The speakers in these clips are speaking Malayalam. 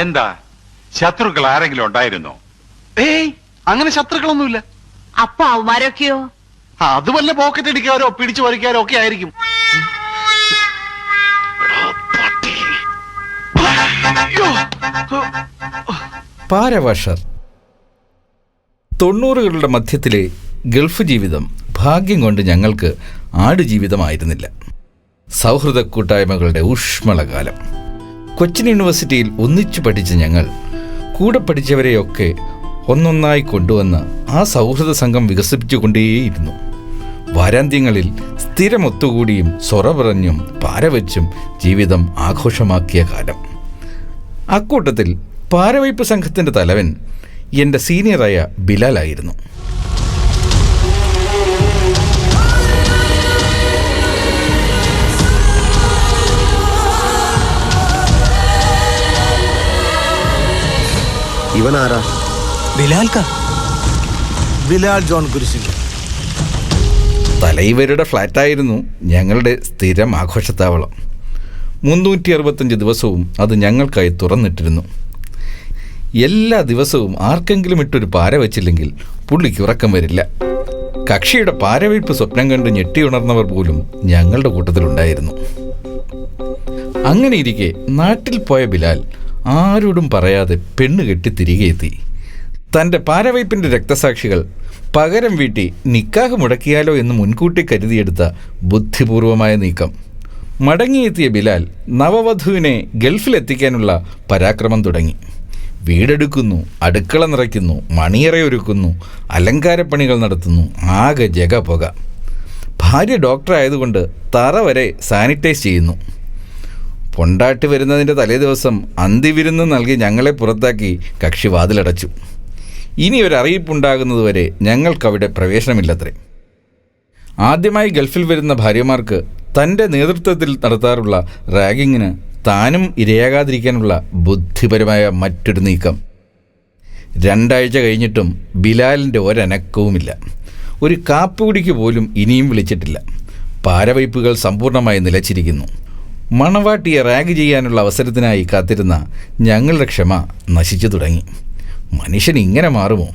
എന്താ? ശത്രുക്കൾ ആരെങ്കിലും ഉണ്ടായിരുന്നോ? ഏയ് അങ്ങനെ ശത്രുക്കളൊന്നുമില്ല. അപ്പൊ അവന്മാരൊക്കെയോ? അത് വല്ല പോക്കറ്റ് അടിക്കാരോ പിടിച്ചു പറിക്കാരോ ഒക്കെ ആയിരിക്കും. അയ്യോ. പാരവാഷർ തൊണ്ണൂറുകളുടെ മധ്യത്തിലെ ഗൾഫ് ജീവിതം ഭാഗ്യം കൊണ്ട് ഞങ്ങൾക്ക് ആടുജീവിതമായിരുന്നില്ല. സൗഹൃദ കൂട്ടായ്മകളുടെ ഊഷ്മളകാലം. കൊച്ചിൻ യൂണിവേഴ്സിറ്റിയിൽ ഒന്നിച്ചു പഠിച്ച ഞങ്ങൾ കൂടെ പഠിച്ചവരെയൊക്കെ ഒന്നൊന്നായി കൊണ്ടുവന്ന് ആ സൗഹൃദ സംഘം വികസിപ്പിച്ചുകൊണ്ടേയിരുന്നു. വാരാന്ത്യങ്ങളിൽ സ്ഥിരമൊത്തുകൂടിയും സൊറ പറഞ്ഞും പാരവച്ചും ജീവിതം ആഘോഷമാക്കിയ കാലം. അക്കൂട്ടത്തിൽ പാരവയ്പ് സംഘത്തിന്റെ തലവൻ എന്റെ സീനിയറായ ബിലാലായിരുന്നു. ഇവൻ ആരാ ബിലാൽക്ക. ബിലാൽ ജോൺ ഗുരുസിംഗ്. തലൈവരുടെ ഫ്ലാറ്റായിരുന്നു ഞങ്ങളുടെ സ്ഥിരം ആഘോഷത്താവളം. മുന്നൂറ്റി അറുപത്തഞ്ച് ദിവസവും അത് ഞങ്ങൾക്കായി തുറന്നിട്ടിരുന്നു. എല്ലാ ദിവസവും ആർക്കെങ്കിലും ഇട്ടൊരു പാര വച്ചില്ലെങ്കിൽ പുള്ളിക്ക് ഉറക്കം വരില്ല. കക്ഷിയുടെ പാരവീഴ്പ്പ് സ്വപ്നം കണ്ട് ഞെട്ടിയുണർന്നവർ പോലും ഞങ്ങളുടെ കൂട്ടത്തിലുണ്ടായിരുന്നു. അങ്ങനെ അങ്ങനെയിരിക്കെ നാട്ടിൽ പോയ ബിലാൽ ആരോടും പറയാതെ പെണ്ണ് കെട്ടി തിരികെ എത്തി. തന്റെ പാരവയ്പിന്റെ രക്തസാക്ഷികൾ പകരം വീട്ടി നിക്കാഹ് മുടക്കിയാലോ എന്ന് മുൻകൂട്ടി കരുതിയെടുത്ത ബുദ്ധിപൂർവമായ നീക്കം. മടങ്ങിയെത്തിയ ബിലാൽ നവവധുവിനെ ഗൾഫിലെത്തിക്കാനുള്ള പരാക്രമം തുടങ്ങി. വീടെടുക്കുന്നു അടുക്കള നിറയ്ക്കുന്നു മണിയറയൊരുക്കുന്നു അലങ്കാരപ്പണികൾ നടത്തുന്നു ആകെ ജഗ പുക ഭാര്യ ഡോക്ടറായതുകൊണ്ട് തറ വരെ സാനിറ്റൈസ് ചെയ്യുന്നു. പൊണ്ടാട്ടി വരുന്നതിന്റെ തലേ ദിവസം അന്തിവിരുന്ന് നൽകി ഞങ്ങളെ പുറത്താക്കി കക്ഷി വാതിലടച്ചു. ഇനി ഒരു ഞങ്ങൾക്കവിടെ പ്രവേശനമില്ലത്രേ. ആദ്യമായി ഗൾഫിൽ വരുന്ന ഭാര്യമാർക്ക് തന്റെ നേതൃത്വത്തിൽ നടത്താറുള്ള റാഗിങ്ങിന് താനും ഇരയാകാതിരിക്കാനുള്ള ബുദ്ധിപരമായ മറ്റൊരു നീക്കം. രണ്ടാഴ്ച കഴിഞ്ഞിട്ടും ബിലാലിന്റെ ഒരനക്കവുമില്ല. ഒരു കാപ്പുകുടിക്ക് പോലും ഇനിയും വിളിച്ചിട്ടില്ല. പാരവയ്പ്പുകൾ സമ്പൂർണമായി നിലച്ചിരിക്കുന്നു. മണവാട്ടിയെ റാഗ് ചെയ്യാനുള്ള അവസരത്തിനായി കാത്തിരുന്ന ഞങ്ങളുടെ ക്ഷമ നശിച്ചു തുടങ്ങി. മനുഷ്യൻ ഇങ്ങനെ മാറുമോ?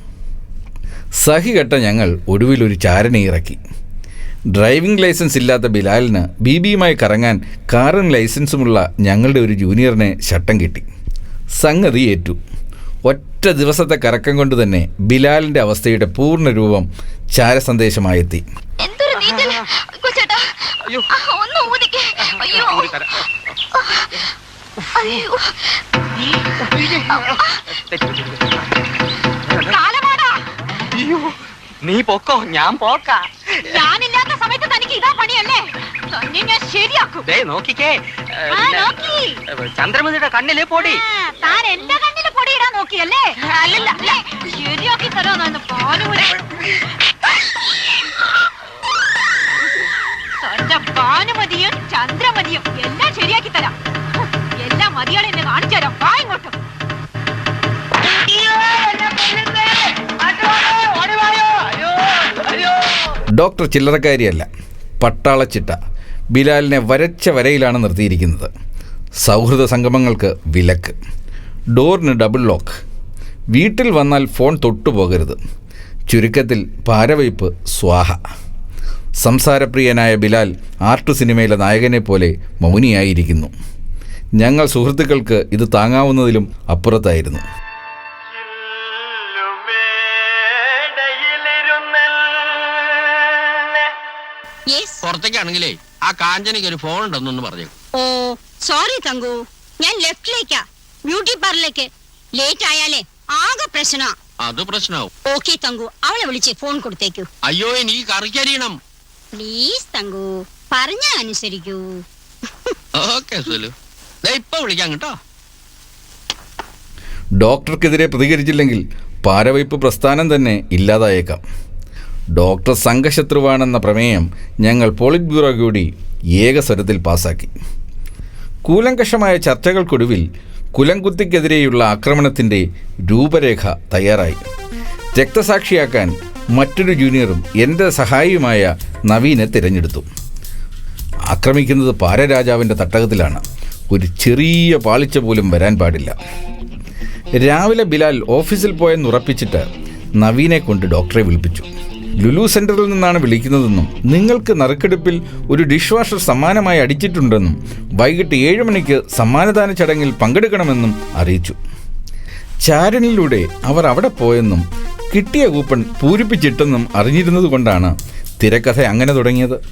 സഹികെട്ട ഞങ്ങൾ ഒടുവിൽ ഒരു ചാരനെ ഇറക്കി. ഡ്രൈവിംഗ് ലൈസൻസ് ഇല്ലാത്ത ബിലാലിന് ബി ബിയുമായി കറങ്ങാൻ കാറും ലൈസൻസുമുള്ള ഞങ്ങളുടെ ഒരു ജൂനിയറിനെ ശട്ടം കിട്ടി. സംഗതി ഏറ്റു. ഒറ്റ ദിവസത്തെ കറക്കം കൊണ്ട് തന്നെ ബിലാലിന്റെ അവസ്ഥയുടെ പൂർണ രൂപം ചാരസന്ദേശമായെത്തി. എന്തൊരു നീറ്റൽ കൊച്ചേട്ടാ അയ്യോ അയ്യോ. കാലമാടാ. നീ പൊക്കോ? ഞാൻ പോക്ക. ഞാനില്ലാത്ത സമയത്ത് തനിക്ക് ഇതാ പണിയല്ലേ? തന്നെ ഞാൻ ശരിയാക്കും. ദേ നോക്കിക്കേ. ആ, നോക്കി. ചന്ദ്രമതിയുടെ കണ്ണിൽ പൊടി. ആ, താൻ എന്റെ കണ്ണിൽ പൊടിയിടാൻ നോക്കിയല്ലേ? അല്ലല്ല അല്ലേ? ശരിയാക്കി പാലുമുര തന്റെ ഭാനുമതിയും ചന്ദ്രമതിയും എല്ലാം ശരിയാക്കി തരാം. എല്ലാം മതിയാളെ എന്നെ കാണിച്ചു തരാം. വാ ഇങ്ങോട്ടും. ഡോക്ടർ ചില്ലറക്കാരിയല്ല പട്ടാളച്ചിട്ട. ബിലാലിനെ വരച്ച വരയിലാണ് നിർത്തിയിരിക്കുന്നത്. സൗഹൃദ സംഗമങ്ങൾക്ക് വിലക്ക്. ഡോറിന് ഡബിൾ ലോക്ക്. വീട്ടിൽ വന്നാൽ ഫോൺ തൊട്ടുപോകരുത്. ചുരുക്കത്തിൽ പാരവയ്പ് സ്വാഹ. സംസാരപ്രിയനായ ബിലാൽ ആർട്ട് സിനിമയിലെ നായകനെ പോലെ മൗനിയായിരിക്കുന്നു. ഞങ്ങൾ സുഹൃത്തുക്കൾക്ക് ഇത് താങ്ങാവുന്നതിലും അപ്പുറത്തായിരുന്നു. പുറത്തേക്കാണെങ്കിലേ ആ കാഞ്ചനയ്ക്ക് ഒരു ഫോൺ ഉണ്ടെന്നൊന്ന് പറഞ്ഞു ഓ സോറി തങ്കു. ഞാൻ ലെഫ്റ്റിലേക്കാ ബ്യൂട്ടി പാർലറിലേക്ക് ലേറ്റ് ആയാലേ ആകെ പ്രശ്നമാ അത് പ്രശ്നമാവും ഓക്കെ തങ്കു. അവളെ വിളിച്ച് ഫോൺ കൊടുത്തേക്കു. അയ്യോ എനിക്ക് കറിക്കരിയണം. പ്ലീസ് തങ്കു. പറഞ്ഞ അനുസരിക്കൂ. ഓക്കെ സുലു. ദേ ഇപ്പൊ വിളിക്കാം കേട്ടോ. ഡോക്ടർക്കെതിരെ പ്രതികരിച്ചില്ലെങ്കിൽ പാരവയ്പ് പ്രസ്ഥാനം തന്നെ ഇല്ലാതായേക്കാം. ഡോക്ടർ സംഘശത്രുവാണെന്ന പ്രമേയം ഞങ്ങൾ പോളിറ്റ് ബ്യൂറോ കൂടി ഏകസ്വരത്തിൽ പാസാക്കി. കൂലങ്കഷമായ ചർച്ചകൾക്കൊടുവിൽ കുലംകുത്തിക്കെതിരെയുള്ള ആക്രമണത്തിന്റെ രൂപരേഖ തയ്യാറായി. രക്തസാക്ഷിയാക്കാൻ മറ്റൊരു ജൂനിയറും എന്റെ സഹായിയുമായ നവീനെ തിരഞ്ഞെടുത്തു. ആക്രമിക്കുന്നത് പാരരാജാവിന്റെ തട്ടകത്തിലാണ്. ഒരു ചെറിയ പാളിച്ച പോലും വരാൻ പാടില്ല. രാവിലെ ബിലാൽ ഓഫീസിൽ പോയെന്ന് ഉറപ്പിച്ചിട്ട് നവീനെ കൊണ്ട് ഡോക്ടറെ വിളിപ്പിച്ചു. ലുലു സെന്ററിൽ നിന്നാണ് വിളിക്കുന്നതെന്നും നിങ്ങൾക്ക് നറുക്കെടുപ്പിൽ ഒരു ഡിഷ് വാഷർ സമ്മാനമായി അടിച്ചിട്ടുണ്ടെന്നും വൈകിട്ട് ഏഴ് മണിക്ക് സമ്മാനദാന ചടങ്ങിൽ പങ്കെടുക്കണമെന്നും അറിയിച്ചു. ചാരനിലൂടെ അവർ അവിടെ പോയെന്നും കിട്ടിയ കൂപ്പൺ പൂരിപ്പിച്ചിട്ടെന്നും അറിഞ്ഞിരുന്നത് കൊണ്ടാണ് തിരക്കഥ അങ്ങനെ തുടങ്ങിയത്.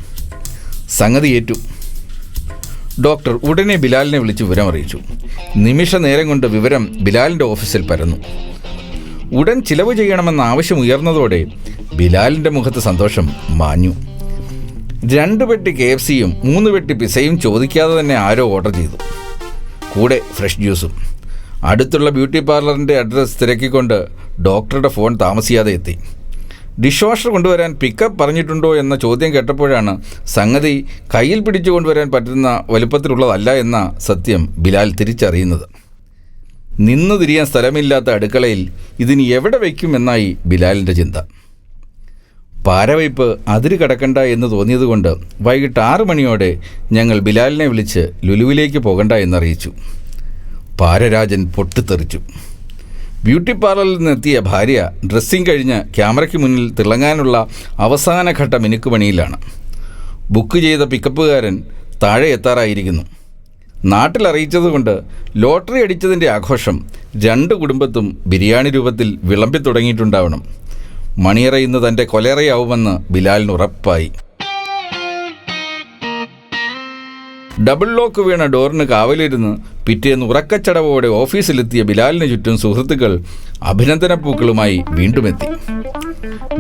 സംഗതി ഏറ്റു. ഡോക്ടർ ഉടനെ ബിലാലിനെ വിളിച്ച് വിവരം അറിയിച്ചു നിമിഷ നേരം കൊണ്ട് വിവരം ബിലാലിന്റെ ഓഫീസിൽ പരന്നു. ഉടൻ ചിലവ് ചെയ്യണമെന്ന ആവശ്യം ഉയർന്നതോടെ ബിലാലിന്റെ മുഖത്ത് സന്തോഷം മാഞ്ഞു. രണ്ട് പെട്ടി കെ എഫ് സിയും മൂന്ന് പെട്ടി പിസയും ചോദിക്കാതെ തന്നെ ആരോ ഓർഡർ ചെയ്തു. കൂടെ ഫ്രഷ് ജ്യൂസും. അടുത്തുള്ള ബ്യൂട്ടി പാർലറിന്റെ അഡ്രസ്സ് തിരക്കിക്കൊണ്ട് ഡോക്ടറുടെ ഫോൺ താമസിയാതെ എത്തി. ഡിഷ് വാഷർ കൊണ്ടുവരാൻ പിക്കപ്പ് പറഞ്ഞിട്ടുണ്ടോ എന്ന ചോദ്യം കേട്ടപ്പോഴാണ് സംഗതി കയ്യിൽ പിടിച്ചു കൊണ്ടുവരാൻ പറ്റുന്ന വലുപ്പത്തിലുള്ളതല്ല എന്ന സത്യം ബിലാൽ തിരിച്ചറിയുന്നത്. നിന്നു തിരിയാൻ സ്ഥലമില്ലാത്ത അടുക്കളയിൽ ഇതിന് എവിടെ വയ്ക്കുമെന്നായി ബിലാലിന്റെ ചിന്ത. പാരവയ്പ് അതിര് കടക്കണ്ട എന്ന് തോന്നിയതുകൊണ്ട് വൈകിട്ട് ആറു മണിയോടെ ഞങ്ങൾ ബിലാലിനെ വിളിച്ച് ലുലുവിലേക്ക് പോകണ്ട എന്നറിയിച്ചു. പാരരാജൻ പൊട്ടിത്തെറിച്ചു. ബ്യൂട്ടി പാർലറിൽ നിന്നെത്തിയ ഭാര്യ ഡ്രസ്സിംഗ് കഴിഞ്ഞ് ക്യാമറയ്ക്ക് മുന്നിൽ തിളങ്ങാനുള്ള അവസാനഘട്ട മിനുക്കുപണിയിലാണ് ബുക്ക് ചെയ്ത പിക്കപ്പുകാരൻ താഴെ എത്താറായിരിക്കുന്നു. നാട്ടിൽ അറിയിച്ചതുകൊണ്ട് ലോട്ടറി അടിച്ചതിന്റെ ആഘോഷം രണ്ട് കുടുംബത്തും ബിരിയാണി രൂപത്തിൽ വിളമ്പി തുടങ്ങിയിട്ടുണ്ടാവണം. മണിയറ ഇന്ന് തന്റെ കൊലേറയാവുമെന്ന് ബിലാലിന് ഉറപ്പായി. ഡബിൾ ലോക്ക് വീണ ഡോറിന് കാവലിരുന്ന് പിറ്റേന്ന് ഉറക്കച്ചടവോടെ ഓഫീസിലെത്തിയ ബിലാലിന് ചുറ്റും സുഹൃത്തുക്കൾ അഭിനന്ദനപ്പൂക്കളുമായി വീണ്ടുമെത്തി.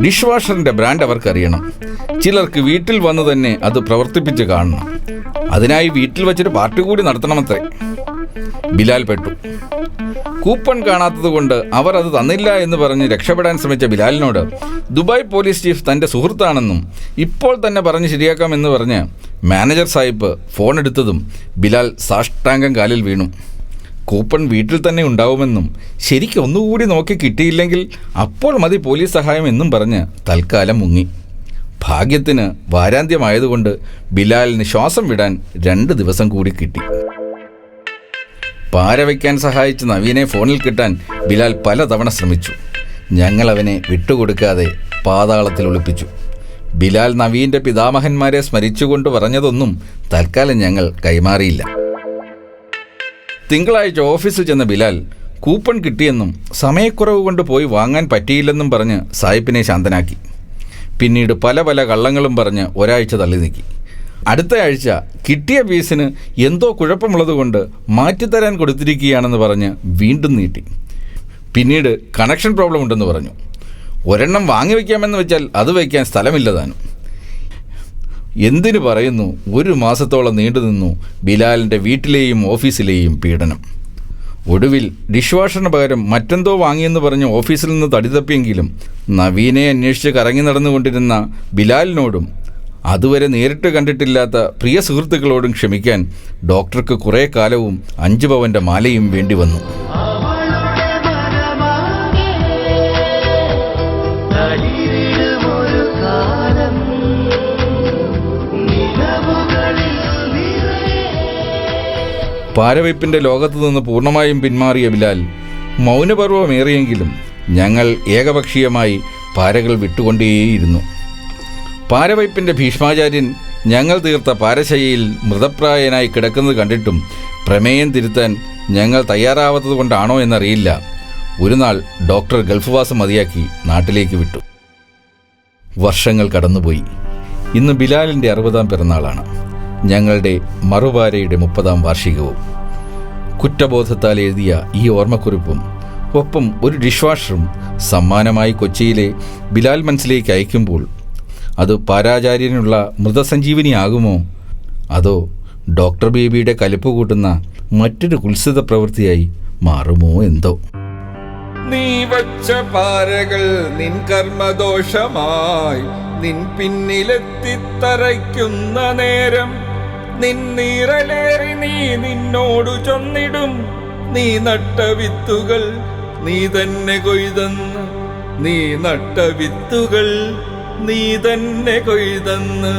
Dish വാഷറിന്റെ brand അവർക്കറിയണം. ചിലർക്ക് വീട്ടിൽ വന്നു തന്നെ അത് പ്രവർത്തിപ്പിച്ച് കാണണം. അതിനായി വീട്ടിൽ വെച്ചൊരു പാർട്ടി കൂടി നടത്തണമത്രേ. ബിലാൽ പെട്ടു. കൂപ്പൺ കാണാത്തതുകൊണ്ട് അവർ അത് തന്നില്ല എന്ന് പറഞ്ഞ് രക്ഷപ്പെടാൻ ശ്രമിച്ച ബിലാലിനോട് ദുബായ് പോലീസ് ചീഫ് തന്റെ സുഹൃത്താണെന്നും ഇപ്പോൾ തന്നെ പറഞ്ഞ് ശരിയാക്കാമെന്ന് പറഞ്ഞ് മാനേജർ സാഹിബ് ഫോൺ എടുത്തതും ബിലാൽ സാഷ്ടാംഗം കാലിൽ വീണു. കൂപ്പൺ വീട്ടിൽ തന്നെ ഉണ്ടാവുമെന്നും ശരിക്കും ഒന്നുകൂടി നോക്കി കിട്ടിയില്ലെങ്കിൽ അപ്പോൾ മതി പോലീസ് സഹായം എന്നും പറഞ്ഞ് തൽക്കാലം മുങ്ങി. ഭാഗ്യത്തിന് വാരാന്ത്യമായതുകൊണ്ട് ബിലാലിന് ശ്വാസം വിടാൻ രണ്ട് ദിവസം കൂടി കിട്ടി. പാര വയ്ക്കാൻ സഹായിച്ച നവീനെ ഫോണിൽ കിട്ടാൻ ബിലാൽ പലതവണ ശ്രമിച്ചു. ഞങ്ങൾ അവനെ വിട്ടുകൊടുക്കാതെ പാതാളത്തിൽ ഒളിപ്പിച്ചു. ബിലാൽ നവീന്റെ പിതാമഹന്മാരെ സ്മരിച്ചുകൊണ്ട് പറഞ്ഞതൊന്നും തൽക്കാലം ഞങ്ങൾ കൈമാറിയില്ല. തിങ്കളാഴ്ച ഓഫീസിൽ ചെന്ന ബിലാൽ കൂപ്പൺ കിട്ടിയെന്നും സമയക്കുറവ് കൊണ്ട് പോയി വാങ്ങാൻ പറ്റിയില്ലെന്നും പറഞ്ഞ് സായിപ്പിനെ ശാന്തനാക്കി. പിന്നീട് പല പല കള്ളങ്ങളും പറഞ്ഞ് ഒരാഴ്ച തള്ളി നീക്കി അടുത്ത ആഴ്ച കിട്ടിയ പീസിന് എന്തോ കുഴപ്പമുള്ളതുകൊണ്ട് മാറ്റിത്തരാൻ കൊടുത്തിരിക്കുകയാണെന്ന് പറഞ്ഞ് വീണ്ടും നീട്ടി. പിന്നീട് കണക്ഷൻ പ്രോബ്ലം ഉണ്ടെന്ന് പറഞ്ഞു. ഒരെണ്ണം വാങ്ങി വയ്ക്കാമെന്ന് വെച്ചാൽ അത് വയ്ക്കാൻ സ്ഥലമില്ലതാനും എന്തിനു പറയുന്നു? ഒരു മാസത്തോളം നീണ്ടു നിന്നു ബിലാലിന്റെ വീട്ടിലെയും ഓഫീസിലെയും പീഡനം. ഒടുവിൽ ഡിഷ് വാഷറിന് പകരം മറ്റെന്തോ വാങ്ങിയെന്ന് പറഞ്ഞ് ഓഫീസിൽ നിന്ന് തടിതപ്പിയെങ്കിലും നവീനെ അന്വേഷിച്ച് കറങ്ങി നടന്നുകൊണ്ടിരുന്ന ബിലാലിനോടും അതുവരെ നേരിട്ട് കണ്ടിട്ടില്ലാത്ത പ്രിയ സുഹൃത്തുക്കളോടും ക്ഷമിക്കാൻ ഡോക്ടർക്ക് കുറേ കാലവും അഞ്ചു പവന്റെ മാലയും വേണ്ടി വന്നു. പാരവയ്പ്പിന്റെ ലോകത്തു നിന്ന് പൂർണമായും പിന്മാറിയ ബിലാൽ മൗനപർവമേറിയെങ്കിലും ഞങ്ങൾ ഏകപക്ഷീയമായി പാരകൾ വിട്ടുകൊണ്ടേയിരുന്നു. പാരവയ്പ്പിന്റെ ഭീഷ്മാചാര്യൻ ഞങ്ങൾ തീർത്ത പാരശൈലിയിൽ മൃതപ്രായനായി കിടക്കുന്നത് കണ്ടിട്ടും പ്രമേയം തിരുത്താൻ ഞങ്ങൾ തയ്യാറാവാത്തത് കൊണ്ടാണോ എന്നറിയില്ല. ഒരു നാൾ ഡോക്ടർ ഗൾഫ്വാസം മതിയാക്കി നാട്ടിലേക്ക് വിട്ടു. വർഷങ്ങൾ കടന്നുപോയി. ഇന്ന് ബിലാലിന്റെ അറുപതാം പിറന്നാളാണ്. ഞങ്ങളുടെ മറുപാരയുടെ മുപ്പതാം വാർഷികവും. കുറ്റബോധത്താൽ എഴുതിയ ഈ ഓർമ്മക്കുറിപ്പും ഒപ്പം ഒരു ഡിഷ് വാഷറും സമ്മാനമായി കൊച്ചിയിലെ ബിലാൽ മനസ്സിലേക്ക് അയക്കുമ്പോൾ അത് പാരാചാര്യനുള്ള മൃതസഞ്ജീവനിയാകുമോ? അതോ ഡോക്ടർ ബേബിയുടെ കലിപ്പ് കൂട്ടുന്ന മറ്റൊരു കുത്സിത പ്രവൃത്തിയായി മാറുമോ എന്തോ? നീ വച്ച പാരകൾ നിൻ കർമ്മദോഷമായി നിൻ പിന്നിലെത്തിത്തറയ്ക്കുന്ന നേരം. നിൻ നീറലേറി നീ നിന്നോടു ചൊന്നിടും. നീ നട്ട വിത്തുകൾ നീ തന്നെ കൊയ്തെന്ന്. നീ നട്ട വിത്തുകൾ നീ തന്നെ കൊയ്തെന്ന്.